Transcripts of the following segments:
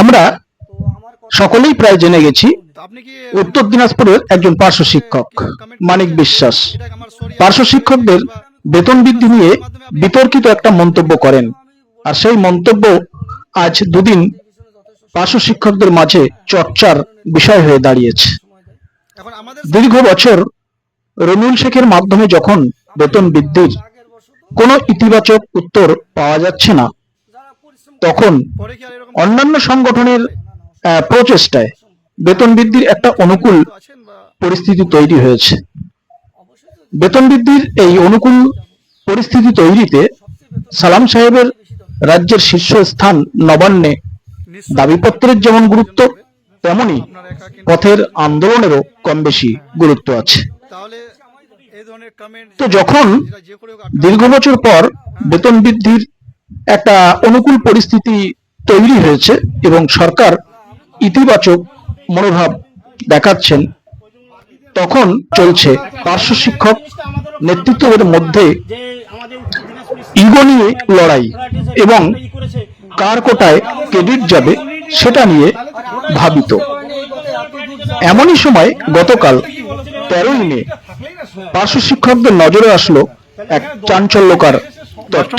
আমরা সকলেই প্রায় জেনে গেছি উত্তর দিনাজপুরের একজন পার্শ্ব শিক্ষক মানিক বিশ্বাস। পার্শ্ব শিক্ষকদের বেতন বৃদ্ধি নিয়ে বিতর্কিত একটা মন্তব্য করেন। আর সেই মন্তব্য আজ দুদিন পার্শ্ব শিক্ষকদের মাঝে চর্চার বিষয় হয়ে দাঁড়িয়েছে। দীর্ঘ বছর রমিউল শেখের মাধ্যমে যখন বেতন বৃদ্ধির কোনো ইতিবাচক উত্তর পাওয়া যাচ্ছে না তখন অন্যান্য সংগঠনের প্রচেষ্টায় বেতন বৃদ্ধির একটা অনুকূল পরিস্থিতি তৈরি হয়েছে। বেতন বৃদ্ধির এই অনুকূল পরিস্থিতি তৈরিতে সালাম সাহেবের রাজ্যের শীর্ষস্থান নবান্নে দাবিপত্রের যেমন গুরুত্ব, তেমনি পথের আন্দোলনেরও কম বেশি গুরুত্ব আছে। তো যখন দীর্ঘ বছর পর বেতন বৃদ্ধির একটা অনুকূল পরিস্থিতি তৈরি হয়েছে এবং সরকার ইতিবাচক মনোভাব দেখাচ্ছেন। তখন চলছে পার্শ্ব শিক্ষক নেতৃত্বের মধ্যে ইগো নিয়ে লড়াই এবং কার কোটায় ক্রেডিট যাবে সেটা নিয়ে ভাবিত। এমনই সময় গতকাল তেরোই মে পার্শ্ব শিক্ষকদের নজরে আসলো এক চাঞ্চল্যকার তথ্য।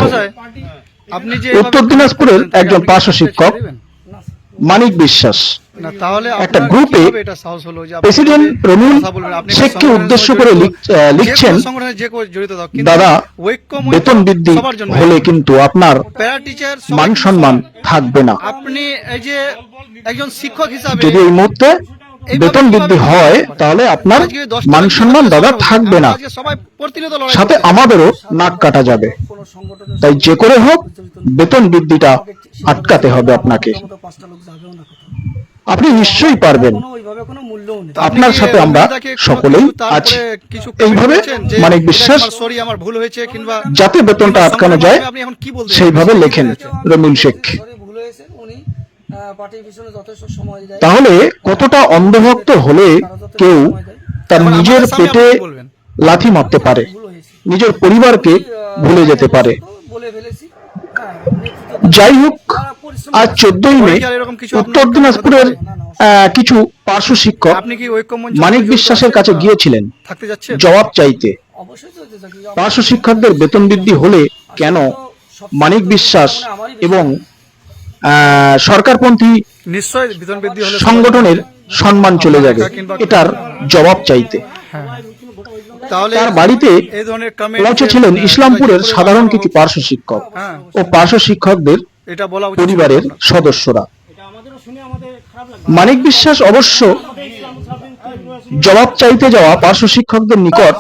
উত্তর দিনাজপুরের একজন পার্শ্ব শিক্ষক মানিক বিশ্বাস। একটা গ্রুপে প্রেসিডেন্ট? আপনি শেখকে উদ্দেশ্য করে লিখছেন সংগঠনে জড়িত দাদা বেতন বৃদ্ধি হলে কিন্তু আপনার মান সম্মান থাকবে না। আপনি এই যে একজন শিক্ষক হিসাবে যদি এই মুহূর্তে বেতন বৃদ্ধি হয় তাহলে আপনার মান সম্মান দাদা থাকবে না। সাথে আমাদেরও নাক কাটা যাবে। তাই যে করে হোক বেতন বৃদ্ধিটা আটকাতে হবে আপনাকে। আপনি নিশ্চয়ই পারবেন। আপনার সাথে আমরা সকলেই আছি। কিছু এইভাবে এটা বিশ্বাস আমার আমার ভুল হয়েছে কিংবা যাতে বেতনটা আটকানো যায় আপনি কি বলতে সেইভাবে লেখেন রমিউল শেখ। তাহলে কতটা অন্ধভক্ত হলে কেউ তার নিজের পেটে লাথি মারতে পারে। নিজের পরিবারকে ভুলে যেতে পারে। হ্যাঁ যাই হোক আজ চোদ্দই মে উত্তর দিনাজপুরের কিছু পার্শ্ব শিক্ষক আপনি কি ঐক্যমঞ্চ মানিক বিশ্বাসের কাছে গিয়েছিলেন। জবাব চাইতে। পার্শ্ব শিক্ষকদের বেতন বৃদ্ধি হলে কেন মানিক বিশ্বাস এবং সরকারপন্থী নিশ্চয়ই বেতন বৃদ্ধি হলে সংগঠনের সম্মান চলে যাবে। এটার জবাব চাইতে। তাহলে তার বাড়িতে পৌঁছেছিলেন ইসলামপুরের সাধারণ কিছু পার্শ্ব শিক্ষক। হ্যাঁ। ও পার্শ্ব শিক্ষকদের পরিবারের সদস্যরা। মানিক বিশ্বাস অবশ্য জবাব চাইতে যাওয়া পার্শ্ব শিক্ষকদের নিকট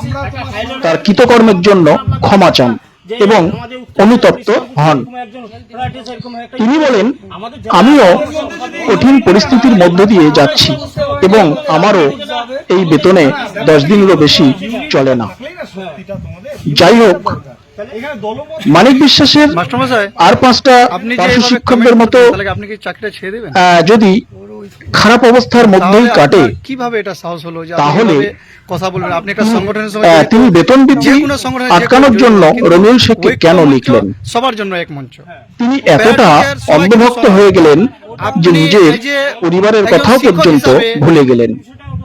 তার কৃতকর্মের জন্য ক্ষমা চান। এবং অনুতপ্ত হন। তিনি বলেন আমিও কঠিন পরিস্থিতির মধ্য দিয়ে যাচ্ছি এবং আমারও এই বেতনে দশ দিনেরও বেশি চলে না। যাই হোক মানিক বিশ্বাসের আর পাঁচটা শিক্ষকদের মতো যদি খারাপ অবস্থার মধ্যেই কাটে। কীভাবে এটা সাহস হলো তাহলে কথা বলবেন? আপনি একটা সংগঠনের সঙ্গে তিনি বেতন বৃদ্ধি আটকানোর জন্য রমিউল শেখকে কেন লিখলেন? সবার জন্য এক মঞ্চ। তিনি এতটা অন্ধভক্ত হয়ে গেলেন যে নিজের পরিবারের কথাও পর্যন্ত ভুলে গেলেন।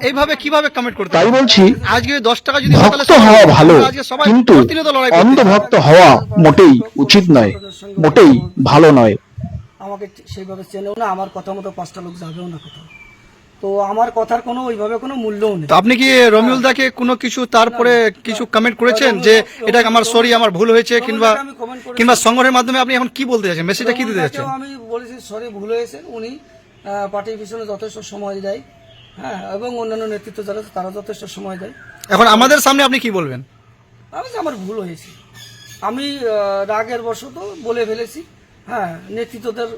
এইভাবে কীভাবে কমেন্ট করতে তাই বলছি আজকে দশ টাকা যদি ভক্ত হওয়া ভালো কিন্তু। অন্ধভক্ত হওয়া মোটেই উচিত নয় মোটেই ভালো নয়। আমাকে সেইভাবে চেনেও না আমার কথা মতো পাঁচটা লোক যাবেও না কোথাও। তো আমার কথার কোনো ওইভাবে কোনো মূল্যও নেই। আপনি কি রমিউল দাকে কোনো কিছু তারপরে কিছু কমেন্ট করেছেন যে এটা আমার সরি আমার ভুল হয়েছে কিংবা। কিংবা সংগঠনের মাধ্যমে আপনি এখন কি বলতে চাচ্ছেন মেসেজটা কি দিতে যাচ্ছেন আমি বলেছি সরি ভুল হয়েছে। উনি পার্টির পিছনে যথেষ্ট সময় দেয়। হ্যাঁ এবং অন্যান্য নেতৃত্ব যারা তারা যথেষ্ট সময় দেয়। এখন আমাদের সামনে আপনি কি বলবেন? আমি যে আমার ভুল হয়েছে। আমি রাগের বশত বলে ফেলেছি। হ্যাঁ নেতৃত্বদের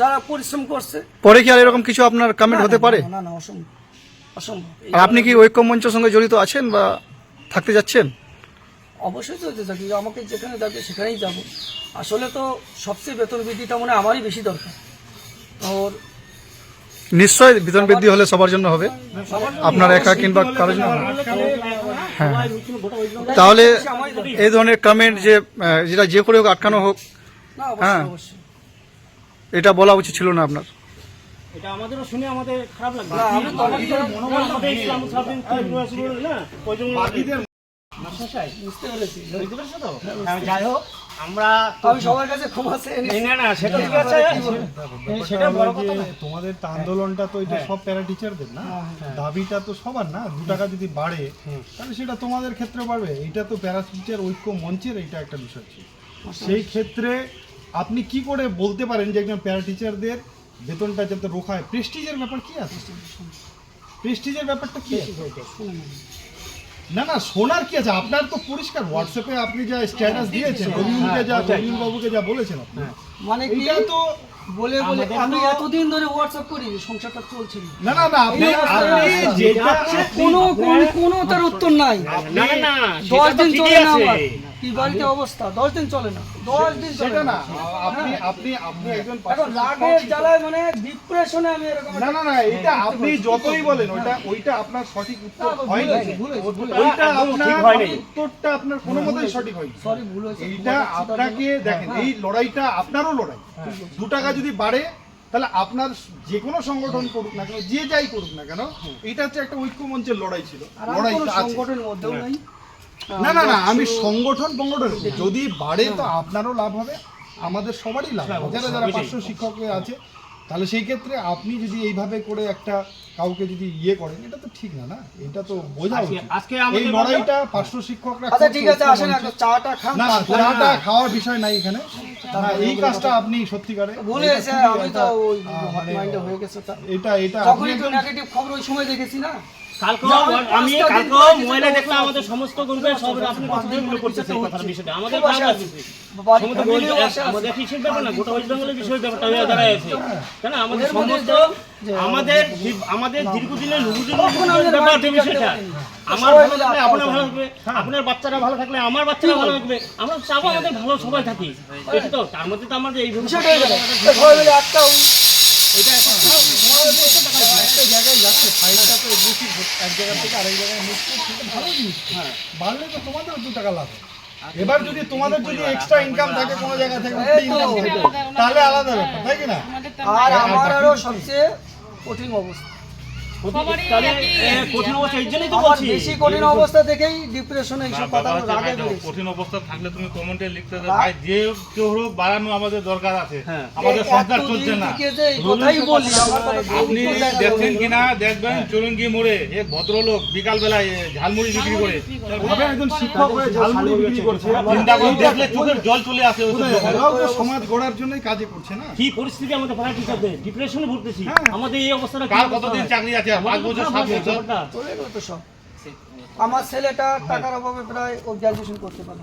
যারা পরিশ্রম করছে। পরে কি আর এরকম কিছু আপনার কমেন্ট হতে পারে? না না অসম্ভব। অসম্ভব। আর আপনি কি ঐক্য মঞ্চের সঙ্গে জড়িত আছেন বা থাকতে যাচ্ছেন? অবশ্যই চলতে থাকি আমাকে যেখানে ডাকে সেখানেই যাব। আসলে তো সবচেয়ে বেতন বৃদ্ধিটা মনে হয় আমারই বেশি দরকার। ওর নিশ্চয়ই বেতন বৃদ্ধি হলে সবার জন্য হবে। আপনার একা কিংবা কারোর জন্য হ্যাঁ। তাহলে এই ধরনের কমেন্ট যে যেটা যে করে হোক আটকানো হোক হ্যাঁ। এটা বলা উচিত ছিল না আপনার। এটা আমাদেরও শুনে আমাদের খারাপ লাগবে। তো? হ্যাঁ, যাই হোক আমরা আমি সবার কাছে ক্ষমা চেয়ে নিচ্ছি। এই না না সেটা ঠিক আছে। সেটা বড় কথা তোমাদের তো আন্দোলনটা তো এটা সব প্যারা টিচারদের না? দাবিটা তো সবার না? দু টাকা যদি বাড়ে তাহলে সেটা তোমাদের ক্ষেত্রে বাড়বে। এটা তো প্যারা টিচার ঐক্য মঞ্চের এটা একটা বিষয় ছিল। সেই ক্ষেত্রে আপনি কি করে বলতে পারেন যে একজন প্যারা টিচারদের বেতনটা যাতে রোখায়? প্রেস্টিজের ব্যাপার কি আছে? প্রেস্টিজের ব্যাপারটা কি আছে? না। না শোনার কি আছে? আপনার তো পরিষ্কার। হোয়াটসঅ্যাপে আপনি যা স্ট্যাটাস দিয়েছেন রবিউলকে যা রবিউল বাবুকে যা বলেছেন আপনি মানে কি? এটা তো বলে বলে আমি এতদিন ধরে হোয়াটসঅ্যাপ করি সংসারটা চলছিল না। না না আপনি আপনি যেটা কোনো কোনো কোনো তার উত্তর নাই। না না না দশ সেটা তো দিন ঠিকই চলে না আমার। কি অবস্থা? দশ দিন চলে না। দশ দিন সেটা না। না। আপনি আপনি আপনি একজন এখন রাগের জ্বালায় মানে ডিপ্রেশনে আমি এরকম না না না এটা আপনি যতই বলেন ওইটা ওইটা আপনার সঠিক উত্তর না, ভুল হয়নি হয়েছে, ভুল হয়েছে, ভুল ওইটা আপনার উত্তরটা আপনার কোনো মতেই সঠিক হয়নি। সরি ভুল হয়েছে। এইটা আপনাকে দেখেন এই লড়াইটা আপনারও লড়াই। দু টাকা যদি বাড়ে তাহলে আপনার যে কোনো সংগঠন করুক না কেন যে যাই করুক না কেন এটা হচ্ছে একটা ঐক্য মঞ্চের লড়াই ছিল। লড়াই সংগঠনের মধ্যেও নাই। না না না আমি সংগঠন সংগঠন যদি বাড়ে তো আপনারও লাভ হবে আমাদের সবারই লাভ হবে। যারা যারা পার্শ্ব শিক্ষক আছে তাহলে সেই ক্ষেত্রে আপনি যদি এইভাবে করে একটা কাউকে যদি ইয়ে করেন এটা তো ঠিক না না? এটা তো বোঝা আজকে- উচিত। এই লড়াইটা পার্শ্ব শিক্ষকরা আচ্ছা ঠিক আছে আসেন একটা চাটা খান না চাটা খাওয়ার বিষয় নাই এখানে। এই কাজটা আপনি সত্যিকারে এটা আমি তো ওই মানে মাইন্ডে হয়ে গেছে এটা এটা নেগেটিভ খবর ওই সময় দেখেছি না, আমি আমি পাঁচটা দিন কালকেও মোবাইলে দেখলাম আমাদের সমস্ত গ্রুপে সব আপনি কথাগুলো করতেছে এই কথার বিষয়টা আমাদের খারাপ লাগছে। কিসের ব্যাপার না? গোটা ওয়েস্ট বেঙ্গলের বিষয় ব্যাপারটা হয়ে দাঁড়ায় কেন? আমাদের সমস্ত আমাদের আমাদের দীর্ঘদিনের বিষয়টা। আমার সবাই ভালো থাকলে আপনার ভালো থাকবে। আপনার বাচ্চারা ভালো থাকলে আমার বাচ্চারা ভালো থাকবে? আমরা চাবো আমাদের ভালো সবাই থাকি। দেখি তো তার মধ্যে তো আমাদের এই বিষয়টা হয়ে একটা এটা এখন একটা জায়গায় যাচ্ছে ফাইলটা তো এক জায়গা থেকে আরেক জায়গায় মুভ করছে ভালো জিনিস হ্যাঁ। বাড়লে তো তোমাদের দু টাকা লাভ এবার যদি তোমাদের যদি এক্সট্রা ইনকাম থাকে কোনো জায়গা থেকে তাহলে আলাদা ব্যাপার তাই কি না? আর আমার আরও সবচেয়ে কঠিন অবস্থা। বেশি কঠিন অবস্থা দেখেই ডিপ্রেশনে এইসব কথা রাগে ভাই দেখো, বেড়েছে কঠিন অবস্থা থাকলে তুমি কমেন্টে লিখতে ভাই যে কেউ বাড়ানো আমাদের দরকার আছে। হ্যাঁ। আমাদের সংসার চলছে না। থেকে যে এই কথাই বলি আপনি উত্তর দেন না। দেখছেন কিনা দেখবেন চুরঙ্গি মোড়ে এক ভদ্রলোক বিকাল বেলায় ঝালমুড়ি বিক্রি করে। ভাবে একজন শিক্ষক হয়ে ঝালমুড়ি বিক্রি করছে। চিন্তা করে দেখলে চোখের জল চলে আসে সমাজ গড়ার জন্যই কাজে করছে না? কি পরিস্থিতি আমাদের পড়া টিচারদের ডিপ্রেশনে ভুগতেছি। হ্যাঁ। আমাদের এই অবস্থাটা কার কতদিন চাকরি আছে? পাঁচ বছর সাত বছর। চলে গেল তো সব। আমার ছেলেটা টাকার অভাবে প্রায় ও গ্র্যাজুয়েশন করতে পারে